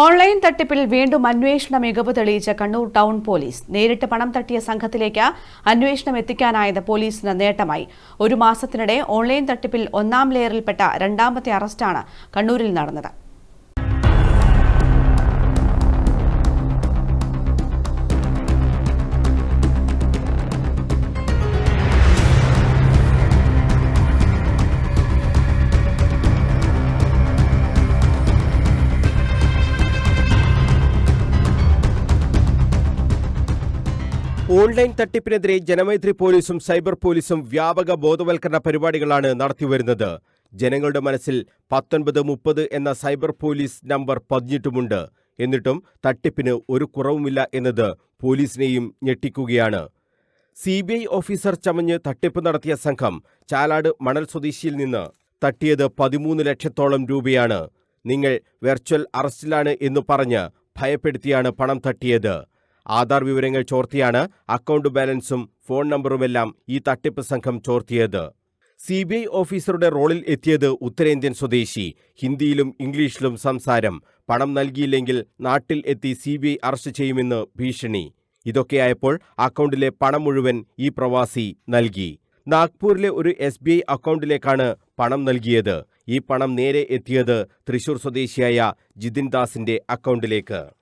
Online തട്ടിപ്പിൽ വീണ്ടും അന്വേഷണ മികവ് തെളിയിച്ച കണ്ണൂർ ടൗൺ പോലീസ് നേരിട്ട് പണം തട്ടിയ സംഘത്തിലേക്ക് അന്വേഷണം എത്തിക്കാനായത് പോലീസിന് നേട്ടമായി. ഒരു മാസത്തിനിടെ ഓൺലൈൻ തട്ടിപ്പിൽ ഒന്നാം ലെയറിൽപ്പെട്ട രണ്ടാമത്തെ അറസ്റ്റാണ് കണ്ണൂരിൽ നടന്നത്. ഓൺലൈൻ തട്ടിപ്പിനെതിരെ ജനമൈത്രി പോലീസും സൈബർ പോലീസും വ്യാപക ബോധവൽക്കരണ പരിപാടികളാണ് നടത്തിവരുന്നത്. ജനങ്ങളുടെ മനസ്സിൽ പത്തൊൻപത് മുപ്പത് എന്ന സൈബർ പോലീസ് നമ്പർ പതിഞ്ഞിട്ടുമുണ്ട്. എന്നിട്ടും തട്ടിപ്പിന് ഒരു കുറവുമില്ല എന്നത് പോലീസിനെയും ഞെട്ടിക്കുകയാണ്. സി ബി ഐ ഓഫീസർ ചമഞ്ഞ് തട്ടിപ്പ് നടത്തിയ സംഘം ചാലാട് മണൽ സ്വദേശിയിൽ നിന്ന് തട്ടിയത് പതിമൂന്ന് ലക്ഷത്തോളം രൂപയാണ്. നിങ്ങൾ വെർച്വൽ അറസ്റ്റിലാണ് എന്ന് പറഞ്ഞ് ഭയപ്പെടുത്തിയാണ് പണം തട്ടിയത്. ആധാർ വിവരങ്ങൾ ചോർത്തിയാണ് അക്കൗണ്ട് ബാലൻസും ഫോൺ നമ്പറുമെല്ലാം ഈ തട്ടിപ്പ് സംഘം ചോർത്തിയത്. സി ബി ഐ ഓഫീസറുടെ റോളിൽ എത്തിയത് ഉത്തരേന്ത്യൻ സ്വദേശി. ഹിന്ദിയിലും ഇംഗ്ലീഷിലും സംസാരം. പണം നൽകിയില്ലെങ്കിൽ നാട്ടിൽ എത്തി സി ബി ഐ അറസ്റ്റ് ചെയ്യുമെന്ന് ഭീഷണി. ഇതൊക്കെയായപ്പോൾ അക്കൗണ്ടിലെ പണം മുഴുവൻ ഈ പ്രവാസി നൽകി. നാഗ്പൂരിലെ ഒരു എസ് ബി ഐ അക്കൗണ്ടിലേക്കാണ് പണം നൽകിയത്. ഈ പണം നേരെ എത്തിയത് തൃശൂർ സ്വദേശിയായ ജിതിൻ ദാസിന്റെ അക്കൗണ്ടിലേക്ക്.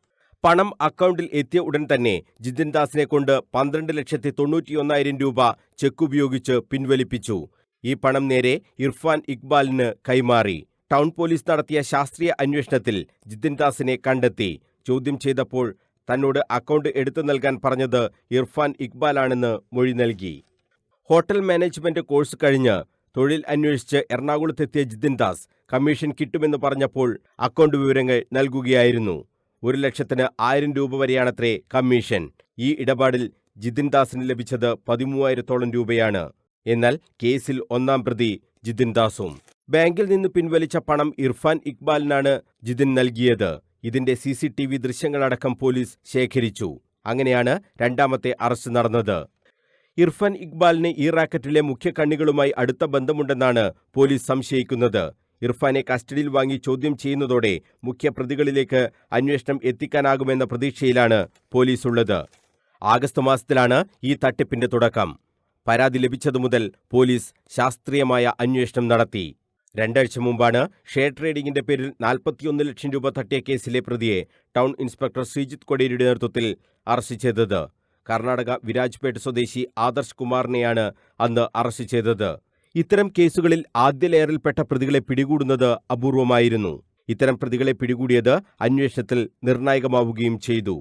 പണം അക്കൗണ്ടിൽ എത്തിയ ഉടൻ തന്നെ ജിതിൻ ദാസിനെ കൊണ്ട് പന്ത്രണ്ട് ലക്ഷത്തി തൊണ്ണൂറ്റിയൊന്നായിരം രൂപ ചെക്ക് ഉപയോഗിച്ച് പിൻവലിപ്പിച്ചു. ഈ പണം നേരെ ഇർഫാൻ ഇക്ബാലിന് കൈമാറി. ടൗൺ പോലീസ് നടത്തിയ ശാസ്ത്രീയ അന്വേഷണത്തിൽ ജിതിൻ ദാസിനെ കണ്ടെത്തി. ചോദ്യം ചെയ്തപ്പോൾ തന്നോട് അക്കൗണ്ട് എടുത്തു നൽകാൻ പറഞ്ഞത് ഇർഫാൻ ഇക്ബാലാണെന്ന് മൊഴി നൽകി. ഹോട്ടൽ മാനേജ്മെന്റ് കോഴ്സ് കഴിഞ്ഞ് തൊഴിൽ അന്വേഷിച്ച് എറണാകുളത്തെത്തിയ ജിതിൻ ദാസ് കമ്മീഷൻ കിട്ടുമെന്ന് പറഞ്ഞപ്പോൾ അക്കൗണ്ട് വിവരങ്ങൾ നൽകുകയായിരുന്നു. ഒരു ലക്ഷത്തിന് ആയിരം രൂപ വരെയാണത്രേ കമ്മീഷൻ. ഈ ഇടപാടിൽ ജിതിൻ ദാസിന് ലഭിച്ചത് പതിമൂവായിരത്തോളം രൂപയാണ്. എന്നാൽ കേസിൽ ഒന്നാം പ്രതി ജിതിൻ ദാസും. ബാങ്കിൽ നിന്ന് പിൻവലിച്ച പണം ഇർഫാൻ ഇക്ബാലിനാണ് ജിതിൻ നൽകിയത്. ഇതിന്റെ സി സി ടി വി ദൃശ്യങ്ങളടക്കം പോലീസ് ശേഖരിച്ചു. അങ്ങനെയാണ് രണ്ടാമത്തെ അറസ്റ്റ് നടന്നത്. ഇർഫാൻ ഇക്ബാലിന് ഈ റാക്കറ്റിലെ മുഖ്യ കണ്ണികളുമായി അടുത്ത ബന്ധമുണ്ടെന്നാണ് പോലീസ് സംശയിക്കുന്നത്. ഇർഫാനെ കസ്റ്റഡിയിൽ വാങ്ങി ചോദ്യം ചെയ്യുന്നതോടെ മുഖ്യപ്രതികളിലേക്ക് അന്വേഷണം എത്തിക്കാനാകുമെന്ന പ്രതീക്ഷയിലാണ് പോലീസ് ഉള്ളത് ആഗസ്റ്റ് മാസത്തിലാണ് ഈ തട്ടിപ്പിന്റെ തുടക്കം. പരാതി ലഭിച്ചതു മുതൽ പോലീസ് ശാസ്ത്രീയമായ അന്വേഷണം നടത്തി. രണ്ടാഴ്ച മുമ്പാണ് ഷെയർ ട്രേഡിംഗിന്റെ പേരിൽ നാൽപ്പത്തിയൊന്ന് ലക്ഷം രൂപ തട്ടിയ കേസിലെ പ്രതിയെ ടൗൺ ഇൻസ്പെക്ടർ ശ്രീജിത്ത് കൊടിയേരിയുടെ നേതൃത്വത്തിൽ അറസ്റ്റ് ചെയ്തത്. കർണാടക വിരാജ്പേട്ട് സ്വദേശി ആദർശ് കുമാറിനെയാണ് അന്ന് അറസ്റ്റ് ചെയ്തത്. ഇത്തരം കേസുകളിൽ ആദ്യ ലെയറിൽപ്പെട്ട പ്രതികളെ പിടികൂടുന്നത് അപൂർവമായിരുന്നു. ഇത്തരം പ്രതികളെ പിടികൂടിയത് അന്വേഷണത്തിൽ നിർണായകമാവുകയും ചെയ്തു.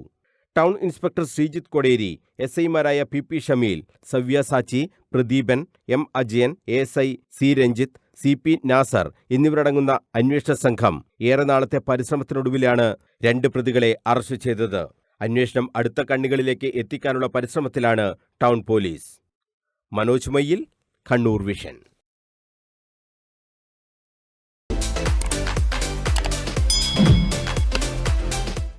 Town inspector Sreejith Koderi S ഐമാരായ P P Shameel Savya Sachi Pradeepan M Ajayan S I C Ranjith C P Nasar എന്നിവരടങ്ങുന്ന അന്വേഷണ സംഘം ഏറെ നാളത്തെ പരിശ്രമത്തിനൊടുവിലാണ് രണ്ട് പ്രതികളെ അറസ്റ്റ് ചെയ്തത്. അന്വേഷണം അടുത്ത കണ്ണികളിലേക്ക് എത്തിക്കാനുള്ള പരിശ്രമത്തിലാണ് town police. Manoj Mayyil Kannur vision